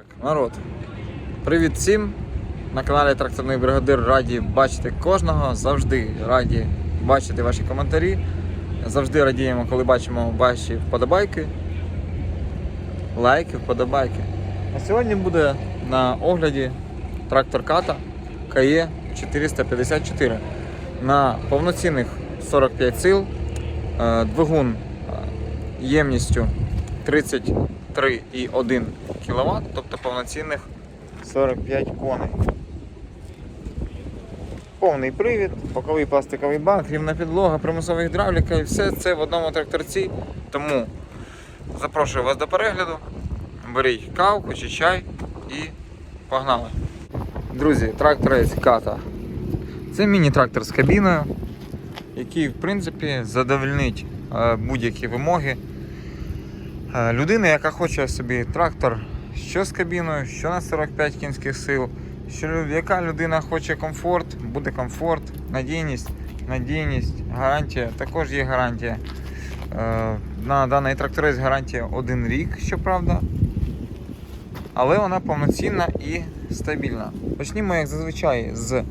Так, народ. Привіт всім! На каналі Тракторний Бригадир раді бачити кожного, завжди раді бачити ваші коментарі. Завжди радіємо, коли бачимо ваші вподобайки. Лайки, вподобайки. А сьогодні буде на огляді трактор ката КЕ 454 на повноцінних 45 сил, е, двигун е, ємністю 30. 3,1 кВт, тобто повноцінних 45 коней. Повний привід, боковий пластиковий банк, рівна підлога, примусова гідравліка і все це в одному тракторці. Тому запрошую вас до перегляду. Беріть кавку чи чай і погнали. Друзі, трактор Ката. Це міні-трактор з кабіною, який в принципі задовольнить е, будь-які вимоги Е, людини, яка хоче собі трактор що з кабіною, що на 45 кінських сил, що яка людина хоче комфорт, буде комфорт, надійність, надійність, гарантія, також є гарантія. Е, На даний тракторець гарантія один рік, щоправда. Але вона повноцінна і стабільна. Почнімо, як зазвичай, з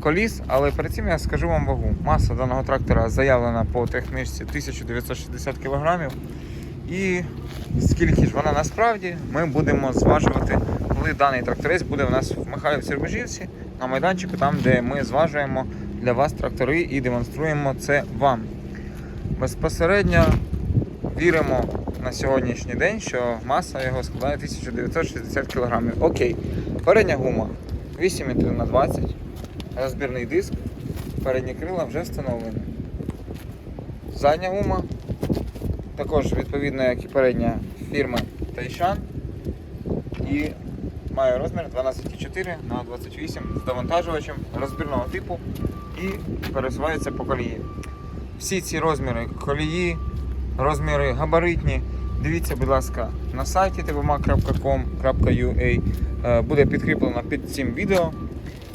коліс, але перед цим я скажу вам вагу. Маса даного трактора заявлена по технічці 1960 кг. І скільки ж вона насправді, ми будемо зважувати, коли даний тракторець буде у нас в Михайлівці Рубежівці на майданчику, там, де ми зважуємо для вас трактори і демонструємо це вам. Безпосередньо віримо на сьогоднішній день, що маса його складає 1960 кг. Окей, передня гума 8,3 на 20 розбірний диск, передні крила вже встановлені. Задня гума також відповідно, як і передня фірми Тайшан. І має розмір 12,4 на 28 з довантажувачем розбірного типу і пересувається по колії. Всі ці розміри колії, розміри габаритні. Дивіться, будь ласка, на сайті tvma.com.ua Е, буде підкріплено під цим відео.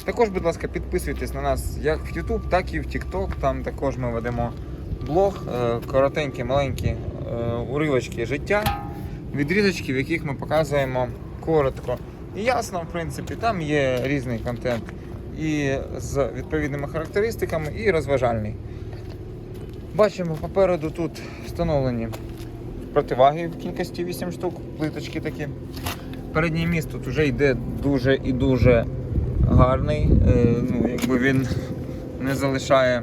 Також, будь ласка, підписуйтесь на нас як в YouTube, так і в TikTok. Там також ми ведемо блог, е, коротенькі, маленькі е, уривочки життя, відрізочки, в яких ми показуємо коротко. І ясно, в принципі, там є різний контент і з відповідними характеристиками, і розважальний. Бачимо, попереду тут встановлені противаги в кількості 8 штук, плиточки такі. Передній міст тут вже йде дуже і дуже гарний. Е, Ну, якби він не залишає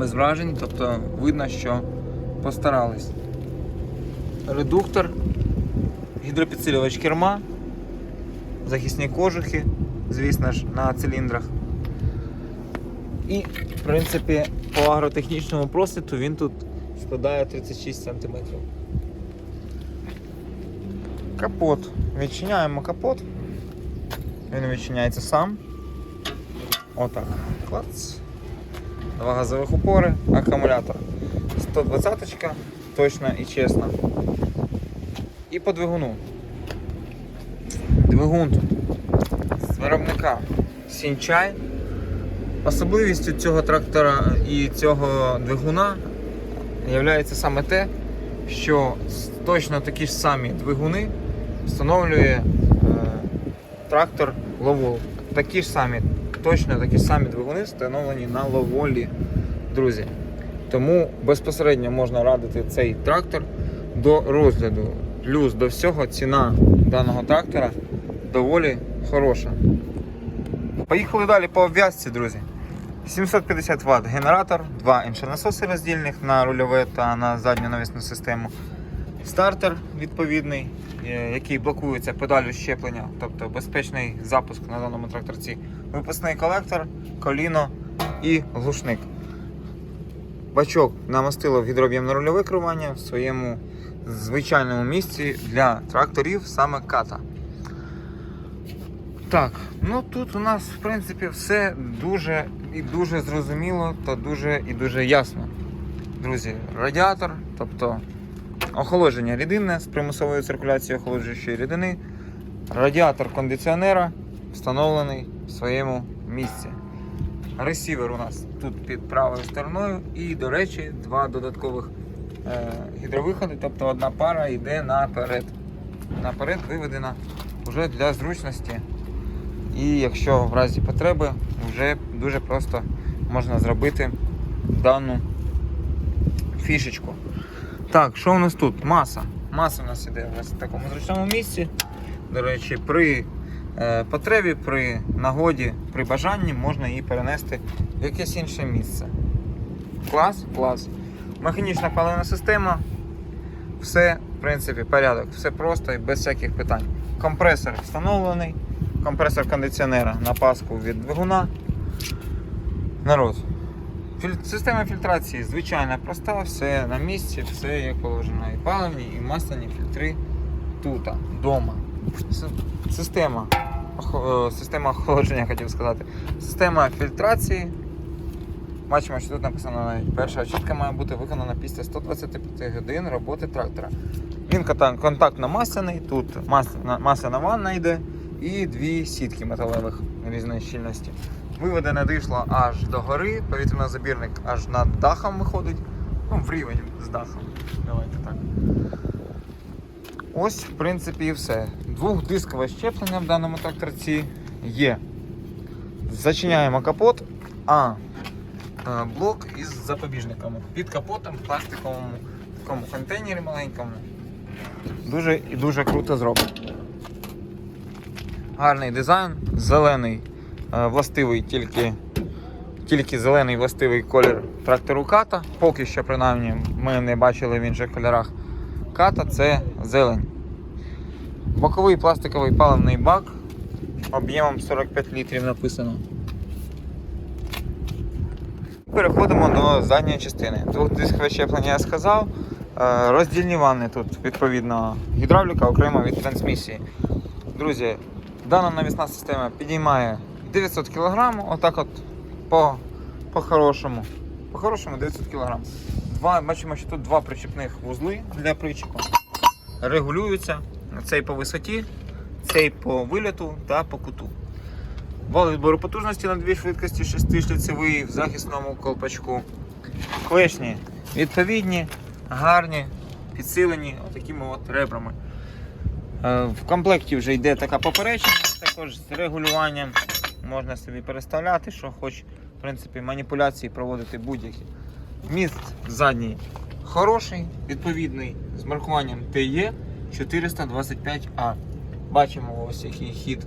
без вражень, тобто видно, що постарались. Редуктор, гідропідсилювач керма, захисні кожухи, звісно ж, на циліндрах. І, в принципі, по агротехнічному просвіту він тут складає 36 см. Капот. Відчиняємо капот. Він відчиняється сам. Отак. Клац. Два газових упори, акумулятор. 120-ка, точно і чесно. І по двигуну. Двигун тут з виробника Сінчай. Особливістю цього трактора і цього двигуна є саме те, що точно такі ж самі двигуни встановлює е, трактор Ловол. Такі ж самі, точно такі самі двигуни встановлені на Ловолі, друзі. Тому безпосередньо можна радити цей трактор до розгляду. Плюс до всього ціна даного трактора доволі хороша. Поїхали далі по обв'язці, друзі. 750 Вт генератор, два іншонасоси роздільних на рульове та на задню навісну систему. Стартер відповідний, е, який блокується педалю щеплення, тобто безпечний запуск на даному тракторці. Випускний колектор, коліно і глушник. Бачок намастило в гідрооб'ємне рульове керування в своєму звичайному місці для тракторів саме ката. Так, ну тут у нас в принципі все дуже і дуже зрозуміло та дуже і дуже ясно. Друзі, радіатор, тобто охолодження рідинне з примусовою циркуляцією охолоджуючої рідини, радіатор кондиціонера встановлений своєму місці. Ресівер у нас тут під правою стороною і, до речі, два додаткових е, гідровиходи, тобто одна пара йде наперед. наперед виведена вже для зручності. І якщо в разі потреби, вже дуже просто можна зробити дану фішечку. Так, що у нас тут? Маса. Маса у нас іде в такому зручному місці. До речі, при потребі, при нагоді, при бажанні можна її перенести в якесь інше місце. Клас, клас. Механічна паливна система. Все, в принципі, порядок, все просто і без всяких питань. Компресор встановлений, компресор кондиціонера на паску від двигуна. Народ. Система фільтрації звичайна проста, все на місці, все як положено. І паливні, і масляні фільтри тут, вдома. Система, е, система охолодження, хотів сказати. Система фільтрації. Бачимо, що тут написано перша очистка має бути виконана після 125 годин роботи трактора. Він контактно масляний, тут масляна, ванна йде і дві сітки металевих різної щільності. Виведене дишло аж до гори, повітряно-забірник аж над дахом виходить. Ну, в рівень з дахом. Давайте так. Ось, в принципі, і все. Двохдискове щеплення в даному тракторці є. Зачиняємо капот, а е, блок із запобіжниками. Під капотом в пластиковому такому контейнері маленькому. Дуже і дуже круто зроблено. Гарний дизайн, зелений, е, властивий тільки, тільки зелений властивий колір трактору ката. Поки що, принаймні, ми не бачили в інших кольорах. Ката це зелень. Боковий пластиковий паливний бак об'ємом 45 літрів написано. Переходимо до задньої частини. Двохдискове щеплення я сказав. Е, Роздільні ванни тут, відповідно, гідравліка окремо від трансмісії. Друзі, дана навісна система підіймає 900 кг, отак от по, по-хорошому. По-хорошому 900 кг. Два, бачимо, що тут два причепних вузли для причепу. Регулюються. Цей по висоті, цей по виліту та по куту. Вал відбору потужності на дві швидкості, шестишліцевий в захисному колпачку. Клешні відповідні, гарні, підсилені отакими от ребрами. Е, В комплекті вже йде така поперечина, також з регулюванням. Можна собі переставляти, що хоч в принципі, маніпуляції проводити будь-які. Міст задній хороший, відповідний з маркуванням TE 425A. Бачимо ось який хід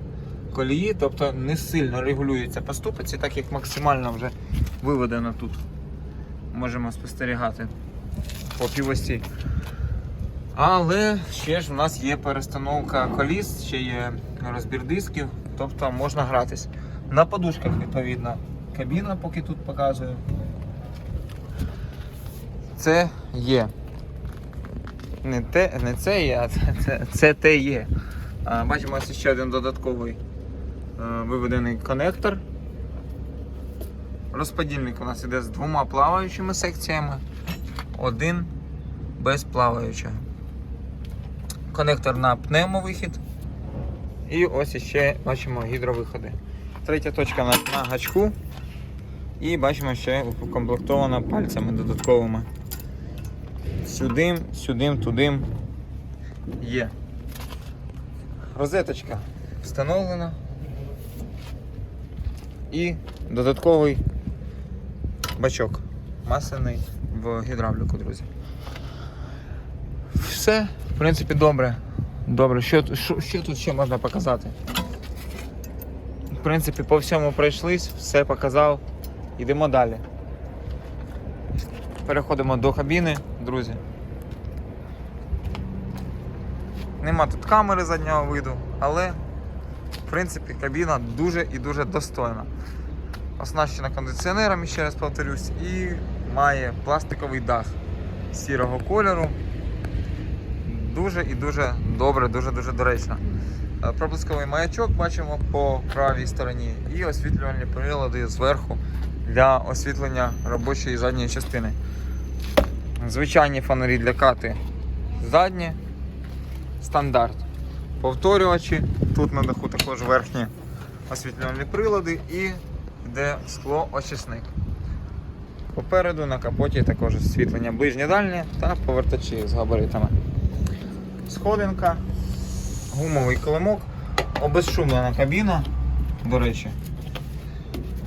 колії, тобто не сильно регулюється по ступиці, так як максимально вже виведено тут. Можемо спостерігати по півості. Але ще ж у нас є перестановка коліс, ще є розбір дисків, тобто можна гратись. На подушках, відповідно, кабіна, поки тут показую. Це є. Не, те, не це є, а це, це, це те є. А, бачимо ось ще один додатковий е, виведений конектор. Розподільник у нас іде з двома плаваючими секціями, один без плаваючого. Конектор на пневмовихід. І ось ще бачимо гідровиходи. Третя точка на, на гачку. І бачимо ще укомплектована пальцями додатковими. Сюдим, сюдим, тудим є. Розеточка встановлена. І додатковий бачок масляний в гідравліку, друзі. Все, в принципі, добре. Добре, що, тут- що, що тут ще можна показати? В принципі, по всьому пройшлись, все показав. Йдемо далі. Переходимо до кабіни, друзі. Нема тут камери заднього виду, але в принципі кабіна дуже і дуже достойна. Оснащена кондиціонером, ще раз повторюсь, і має пластиковий дах сірого кольору. Дуже і дуже добре, дуже-дуже доречно. Е, Проблисковий маячок бачимо по правій стороні і освітлювальні прилади зверху для освітлення робочої задньої частини. Звичайні фонарі для кати задні, стандарт. Повторювачі, тут на даху також верхні освітлювальні прилади і йде скло-очисник. Попереду на капоті також освітлення ближнє дальнє та повертачі з габаритами. Сходинка, гумовий килимок, обезшумлена кабіна, до речі.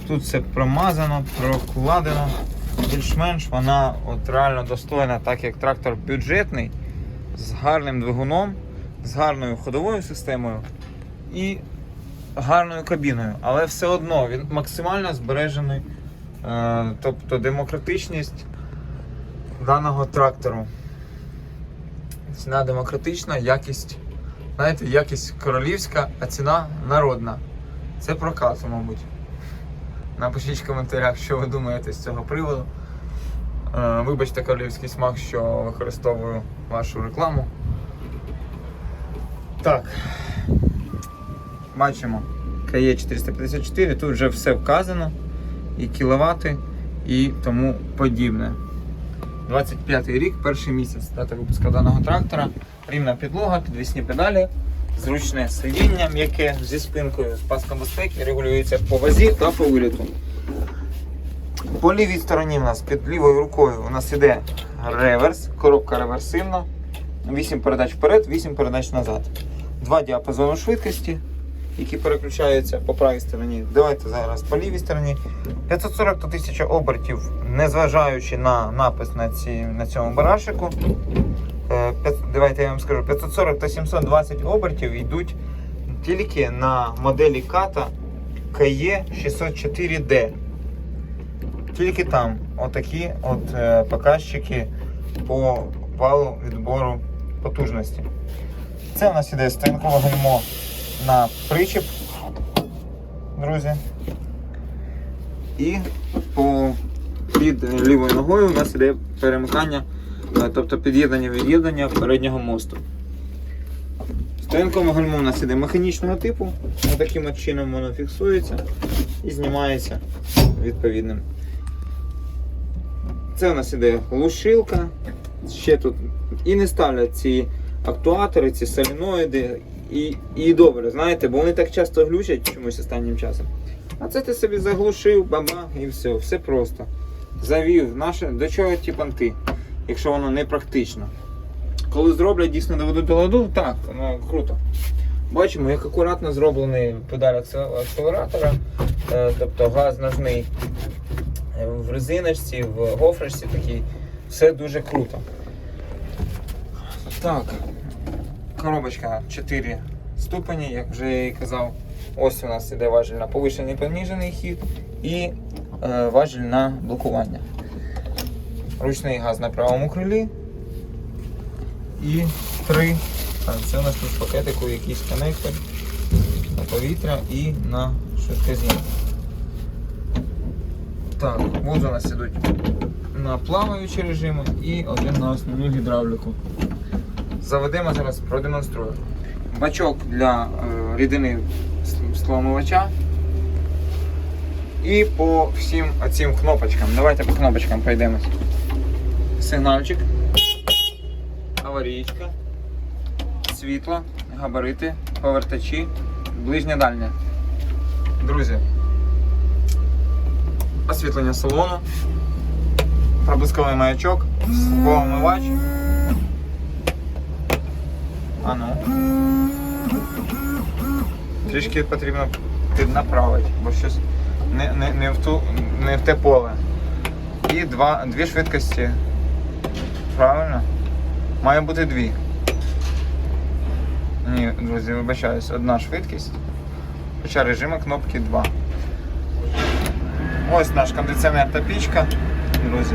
Тут все промазано, прокладено. Більш-менш вона от реально достойна, так як трактор бюджетний, з гарним двигуном, з гарною ходовою системою і гарною кабіною. Але все одно він максимально збережений. Е, тобто демократичність даного трактору. Ціна демократична, якість, знаєте, якість королівська, а ціна народна. Це прокату, мабуть. Напишіть в коментарях, що ви думаєте з цього приводу. Е, Вибачте королівський смак, що використовую вашу рекламу. Так. Бачимо. КЕ 454, тут вже все вказано. І кіловати, і тому подібне. 25 й рік, перший місяць дата випуску даного трактора. Рівна підлога, підвісні педалі, зручне сидіння м'яке зі спинкою з паском безпеки, регулюється по вазі та по виліту. По лівій стороні у нас під лівою рукою у нас іде реверс, коробка реверсивна, 8 передач вперед, 8 передач назад. Два діапазони швидкості, які переключаються по правій стороні. Давайте зараз по лівій стороні. 540 до 1000 обертів, незважаючи на напис на, ці, на цьому барашику. Е, Давайте я вам скажу, 540 та 720 обертів йдуть тільки на моделі ката KE 604D. Тільки там отакі от е, показчики по валу відбору потужності. Це у нас іде стрінкове гальмо на причіп, друзі. І по під лівою ногою у нас іде перемикання, тобто під'єднання від'єднання переднього мосту. Стоянкове гальмо у нас іде механічного типу, таким чином воно фіксується і знімається відповідним. Це у нас іде глушилка. Ще тут і не ставлять ці актуатори, ці соліноїди. І, і добре, знаєте, бо вони так часто глючать чомусь останнім часом. А це ти собі заглушив, баба, і все, все просто. Завів, наше, до чого ті понти, якщо воно не практично. Коли зроблять, дійсно доведуть до ладу, так, воно круто. Бачимо, як акуратно зроблений педаль акселератора, е, тобто газ ножний е, в резиночці, в гофрочці такий. Все дуже круто. Так, коробочка 4 ступені, як вже я і казав. Ось у нас іде важіль на повишений понижений хід і е, важіль на блокування. Ручний газ на правому крилі. І три. Так, це у нас тут в пакетику якийсь коннектор на повітря і на швидкоз'єм. Так, вот у нас ідуть на плаваючі режими і один на основну гідравліку. Заведемо зараз, продемонструю. Бачок для е, рідини с- скломивача. І по всім оцим кнопочкам. Давайте по кнопочкам пройдемось. Сигнальчик, аварійка, світло, габарити, повертачі, ближнє дальнє. Друзі, освітлення салону, проблисковий маячок, склоомивач. А ну. Трішки потрібно піднаправити, бо щось не, не, не, в, ту, не в те поле. І два, дві швидкості. Правильно? Має бути дві. Ні, друзі, вибачаюсь, одна швидкість. Хоча режиму кнопки 2. Ось наш кондиціонер та пічка, друзі.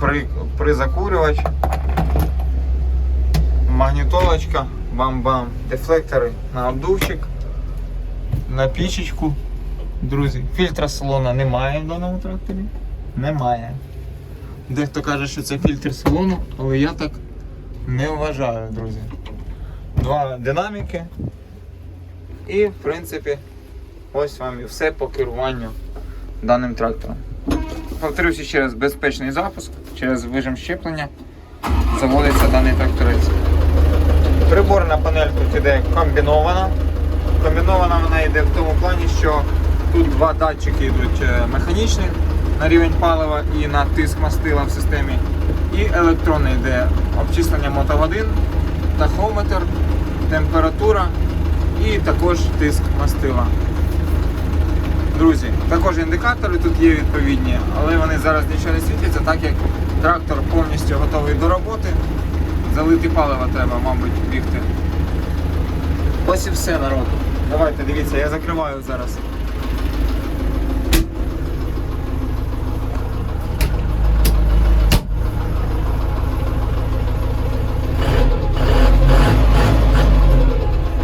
При, призакурювач. Магнітолочка, бам-бам, дефлектори на обдувчик, на пічечку. Друзі, фільтра салона немає в даному тракторі. Немає. Дехто каже, що це фільтр салону, але я так не вважаю, друзі. Два динаміки. І, в принципі, ось вам і все по керуванню даним трактором. Повторюся ще раз, безпечний запуск через вижим щеплення заводиться даний тракторець. Приборна панель тут іде комбінована. Комбінована вона йде в тому плані, що тут два датчики йдуть е, механічні на рівень палива і на тиск мастила в системі. І електронний йде обчислення мотогодин тахометр, температура і також тиск мастила. Друзі, також індикатори тут є відповідні, але вони зараз нічого не світяться, так як трактор повністю готовий до роботи. Залити палива треба, мабуть, бігти. Ось і все, народ. Давайте, дивіться, я закриваю зараз.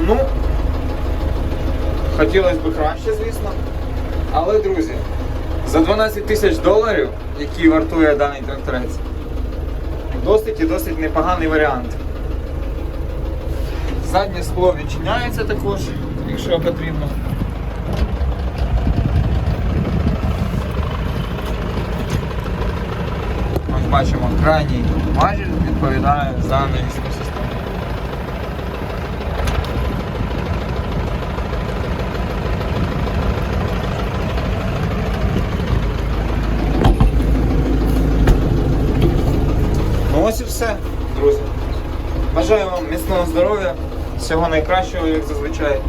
Ну, хотілося б краще, звісно. Але, друзі, за 12 тисяч доларів, які вартує даний тракторець, досить і досить непоганий варіант. Заднє скло відчиняється також, якщо потрібно. Ось бачимо, крайній важіль відповідає за навісну систему. Ну ось і все, друзі. Бажаю вам міцного здоров'я, всього найкращого, як зазвичай.